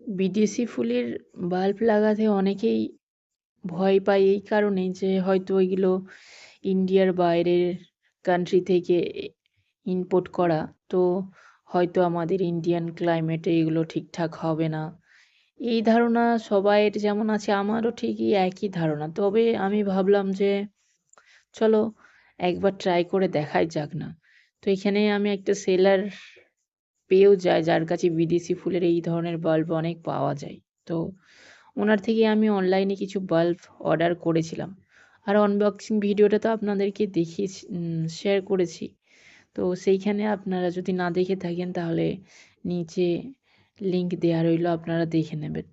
বিদেশি ফুলের বাল্ব লাগাতে অনেকেই ভয় পায় এই কারণেই যে হয়তো ওইগুলো ইন্ডিয়ার বাইরের কান্ট্রি থেকে ইম্পোর্ট করা। তো হয়তো আমাদের ইন্ডিয়ান ক্লাইমেটে এগুলো ঠিকঠাক হবে না। এই ধারণা সবাইয়ের যেমন আছে, আমারও ঠিকই একই ধারণা। তবে আমি ভাবলাম যে চলো একবার ট্রাই করে দেখাই যাক না। তো এখানে আমি একটা সেলার পেয়েও যায়, যার কাছে বিদেশি ফুলের এই ধরনের বাল্ব অনেক পাওয়া যায়। তো ওনার থেকে আমি অনলাইনে কিছু বাল্ব অর্ডার করেছিলাম। আর আনবক্সিং ভিডিওটা তো আপনাদেরকে দেখিয়ে শেয়ার করেছি। তো সেইখানে আপনারা যদি না দেখে থাকেন, তাহলে নিচে লিংক দেওয়া রইল, আপনারা দেখে নেবেন।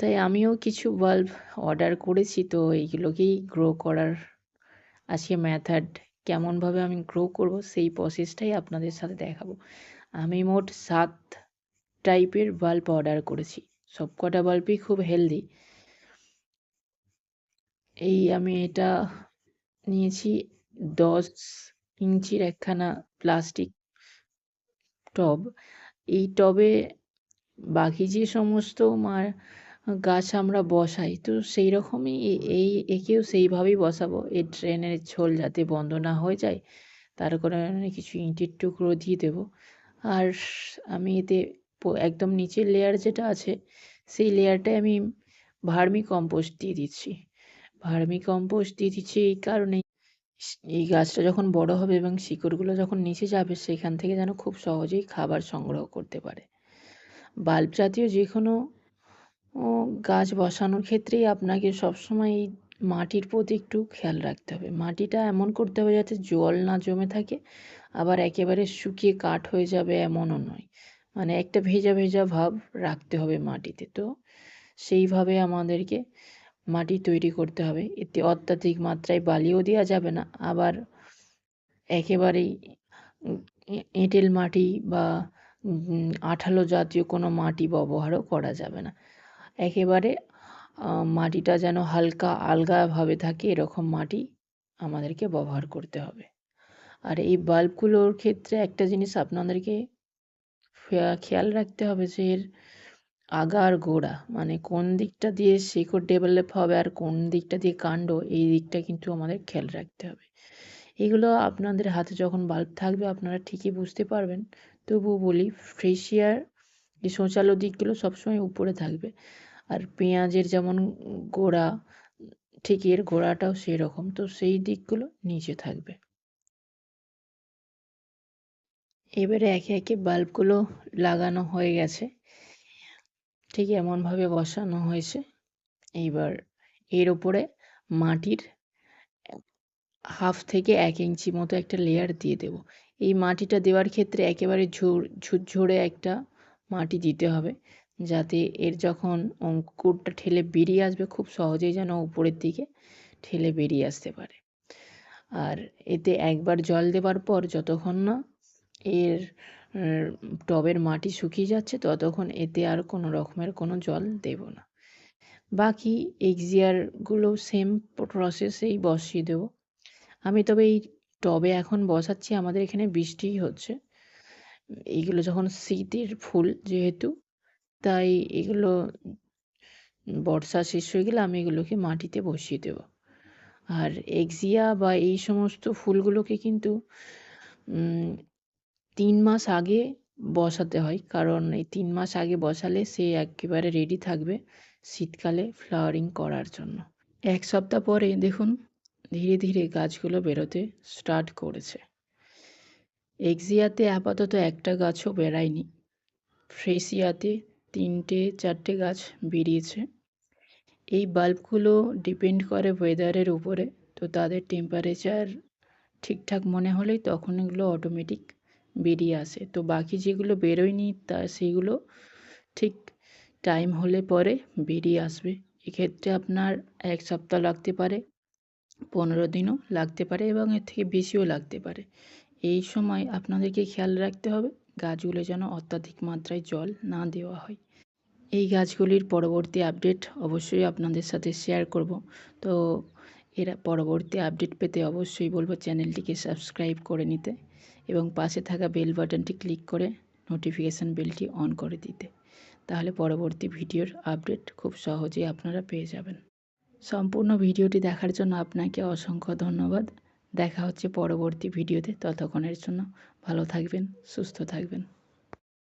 তাই আমিও কিছু বাল্ব অর্ডার করেছি, তো এইগুলোকেই গ্রো করার আজকে মেথড কেমনভাবে আমি গ্রো করব, সেই প্রসেসটাই আপনাদের সাথে দেখাবো। আমি মোট সাত টাইপের বাল্ব অর্ডার করেছি। সব কটা বাল্বই খুব হেলদি এই আমি এটা নিয়েছি দশ ইঞ্চির একখানা প্লাস্টিক টব এই টবে বাকি যে সমস্ত মার গাছ আমরা বসাই, তো সেই রকমই এই, একেও সেইভাবেই বসাবো। এই ড্রেনের ঝোল যাতে বন্ধ না হয়ে যায়, তার কারণে কিছু ইঁটের টুকরো দিয়ে দেবো। আর আমি এতে একদম নিচের লেয়ার যেটা আছে, সেই লেয়ারটায় আমি ভার্মি কম্পোস্ট দিয়ে দিচ্ছি। ভার্মি কম্পোস্ট দিয়ে দিচ্ছি এই কারণেই এই গাছটা যখন বড় হবে এবং শিকড়গুলো যখন নিচে যাবে, সেখান থেকে যেন খুব সহজেই খাবার সংগ্রহ করতে পারে। বাল্ব জাতীয় যে কোনো গাছ বসানোর ক্ষেত্রেই আপনাকে সবসময় এই মাটির প্রতি একটু খেয়াল রাখতে হবে। মাটিটা এমন করতে হবে যাতে জল না জমে থাকে, আবার একেবারে শুকিয়ে কাঠ হয়ে যাবে এমনও নয়। মানে একটা ভেজা ভেজা ভাব রাখতে হবে মাটিতে। তো সেইভাবে আমাদেরকে মাটি তৈরি করতে হবে। এতে অত্যাধিক মাত্রায় বালিও দেওয়া যাবে না। আবার একেবারেই এঁটেল মাটি বা আঠালো জাতীয় কোনো মাটি ব্যবহারও করা যাবে না। একেবারে মাটিটা যেন হালকা আলগাভাবে থাকে, এরকম মাটি আমাদেরকে ব্যবহার করতে হবে। আর এই বাল্বগুলোর ক্ষেত্রে একটা জিনিস আপনাদেরকে খেয়াল রাখতে হবে যে এর আগা আর গোড়া মানে কোন দিকটা দিয়ে শিকড় ডেভেলপ হবে আর কোন দিকটা দিয়ে কাণ্ড, এই দিকটা কিন্তু আমাদের খেয়াল রাখতে হবে। এগুলো আপনাদের হাতে যখন বাল্ব থাকবে, আপনারা ঠিকই বুঝতে পারবেন। তবুও বলি ফ্রেশিয়ার এই শৌচালো দিকগুলো সবসময় উপরে থাকবে। আর পেঁয়াজের যেমন গোড়া, ঠিক এর গোড়াটাও সেরকম। তো সেই দিকগুলো নিচে থাকবে। এবারে একে একে বাল্বগুলো লাগানো হয়ে গেছে। ঠিক এমনভাবে বসানো হয়েছে। এইবার এর ওপরে মাটির হাফ থেকে এক ইঞ্চি মতো একটা লেয়ার দিয়ে দেব। এই মাটিটা দেওয়ার ক্ষেত্রে একেবারে ঝুর ঝুরঝুরে একটা মাটি দিতে হবে। যাতে এর যখন অঙ্কুরটা ঠেলে বেরিয়ে আসবে, খুব সহজেই যেন উপরের দিকে ঠেলে বেরিয়ে আসতে পারে। আর এতে একবার জল দেওয়ার পর যতক্ষণ না এর টবের মাটি শুকিয়ে যাচ্ছে, ততক্ষণ এতে আর কোনো রকমের কোনো জল দেব না। বাকি এক্সিয়ারগুলো সেম প্রসেসেই বসিয়ে দেব। আমি তবে এই টবে এখন বসাচ্ছি, আমাদের এখানে বৃষ্টিই হচ্ছে। এইগুলো যখন শীতের ফুল যেহেতু তাই এগুলো বর্ষা শেষ হয়ে গেলে আমি এগুলোকে মাটিতে বসিয়ে দেব। আর এক্সিয়া বা এই সমস্ত ফুলগুলোকে কিন্তু তিন মাস আগে বসাতে হয়। কারণ এই তিন মাস আগে বসালে সে একেবারে রেডি থাকবে শীতকালে ফ্লাওয়ারিং করার জন্য। এক সপ্তাহ পরে দেখুন, ধীরে ধীরে গাছগুলো বেরোতে স্টার্ট করেছে। এক্সিয়াতে আপাতত একটা গাছও বেরায়নি। ফ্রেশিয়াতে তিনটে চারটে গাছ বেরিয়েছে। এই বাল্বগুলো ডিপেন্ড করে ওয়েদারের উপরে, তো তাদের টেম্পারেচার ঠিকঠাক মনে হলেই তখন এগুলো অটোমেটিক বেরিয়ে আসে। তো বাকি যেগুলো বেরোয়নি, তা সেগুলো ঠিক টাইম হলে পরে বেরিয়ে আসবে। এক্ষেত্রে আপনার এক সপ্তাহ লাগতে পারে, পনেরো দিনও লাগতে পারে এবং এর থেকে বেশিও লাগতে পারে। এই সময় আপনাদেরকে খেয়াল রাখতে হবে। গাছগুলো যেন অত্যাধিক মাত্রায় জল না দেওয়া হয়। এই গাছগুলির পরবর্তী আপডেট অবশ্যই আপনাদের সাথে শেয়ার করব। তো এরা পরবর্তী আপডেট পেতে অবশ্যই বলব চ্যানেলটিকে সাবস্ক্রাইব করে নিতে এবং পাশে থাকা বেল বাটনটি ক্লিক করে নোটিফিকেশান বেলটি অন করে দিতে। তাহলে পরবর্তী ভিডিওর আপডেট খুব সহজেই আপনারা পেয়ে যাবেন। সম্পূর্ণ ভিডিওটি দেখার জন্য আপনাকে অসংখ্য ধন্যবাদ। দেখা হচ্ছে পরবর্তী ভিডিওতে। ততক্ষণের জন্য ভালো থাকবেন সুস্থ থাকবেন।